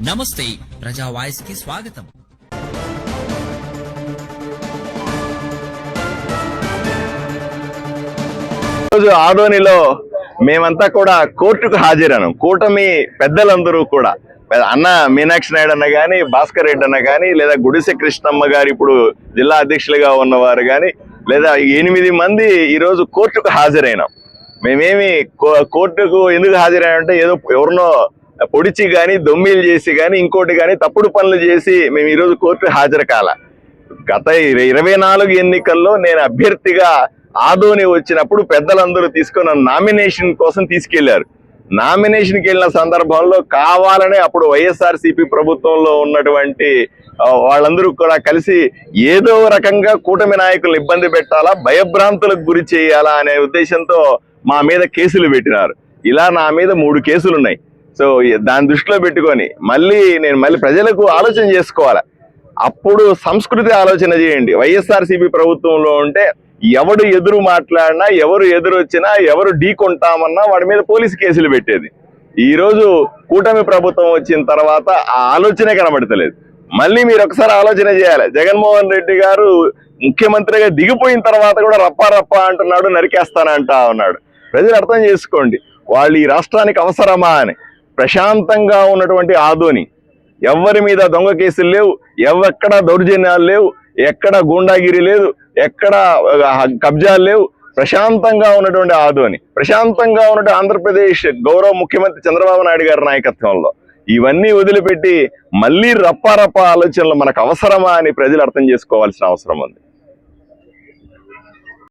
నమస్తే ప్రజా వాయిస్కి స్వాగతం. రోజు ఆదోనిలో మేమంతా కూడా కోర్టుకు హాజరాను. కూటమి పెద్దలందరూ కూడా. అన్న మీనాక్షి నాయుడు అన్న కానీ భాస్కర్ రెడ్డి అన్న కానీ లేదా గుడిసె కృష్ణమ్మ గారు ఇప్పుడు జిల్లా అధ్యక్షులుగా ఉన్నవారు కానీ లేదా ఎనిమిది మంది ఈరోజు కోర్టుకు హాజరైనాం. మేమేమి కో- కోర్టుకు ఎందుకు హాజరైనామంటే ఏదో ఎవరినో పొడిచి కానీ దొమ్మిలు చేసి కానీ ఇంకోటి కానీ తప్పుడు పనులు చేసి మేము ఈ రోజు కోర్టు హాజరు కాల. గత ఇరవై నాలుగు ఎన్నికల్లో నేను అభ్యర్థిగా ఆదోని వచ్చినప్పుడు పెద్దలందరూ తీసుకున్న నామినేషన్ కోసం తీసుకెళ్ళారు. నామినేషన్కి వెళ్ళిన సందర్భంలో కావాలనే అప్పుడు వైఎస్ఆర్ ప్రభుత్వంలో ఉన్నటువంటి వాళ్ళందరూ కూడా కలిసి ఏదో రకంగా కూటమి నాయకులను ఇబ్బంది పెట్టాలా భయభ్రాంతులకు గురి చేయాలా అనే ఉద్దేశంతో మా మీద కేసులు పెట్టినారు. ఇలా నా మీద మూడు కేసులు ఉన్నాయి సో దాని దృష్టిలో పెట్టుకొని మళ్ళీ నేను మళ్ళీ ప్రజలకు ఆలోచన చేసుకోవాలి? అప్పుడు సంస్కృతి ఆలోచన చేయండి. వైఎస్ఆర్సీపీ ప్రభుత్వంలో ఉంటే ఎవడు ఎదురు మాట్లాడినా ఎవరు ఎదురు వచ్చినా ఎవరు ఢీకొంటామన్నా వాడి మీద పోలీసు కేసులు పెట్టేది. ఈరోజు కూటమి ప్రభుత్వం వచ్చిన తర్వాత ఆ ఆలోచనే కనబడతలేదు. మళ్ళీ మీరు ఒకసారి ఆలోచన చేయాలి. జగన్మోహన్ రెడ్డి గారు ముఖ్యమంత్రిగా దిగిపోయిన తర్వాత కూడా రప్ప రప్ప అంటున్నాడు నరికేస్తానంటా ఉన్నాడు. ప్రజలు అర్థం చేసుకోండి వాళ్ళు ఈ రాష్ట్రానికి అవసరమా అని. ప్రశాంతంగా ఉన్నటువంటి ఆదోని ఎవరి మీద దొంగ కేసులు లేవు ఎక్కడ దౌర్జన్యాలు లేవు ఎక్కడ గూండాగిరి లేదు ఎక్కడ కబ్జాలు లేవు. ప్రశాంతంగా ఉన్నటువంటి ఆదోని ప్రశాంతంగా ఉన్నటువంటి ఆంధ్రప్రదేశ్ గౌరవ ముఖ్యమంత్రి చంద్రబాబు నాయుడు గారి నాయకత్వంలో. ఇవన్నీ వదిలిపెట్టి మళ్ళీ రప్పారప్ప ఆలోచనలు మనకు అవసరమా అని ప్రజలు అర్థం చేసుకోవాల్సిన అవసరం ఉంది.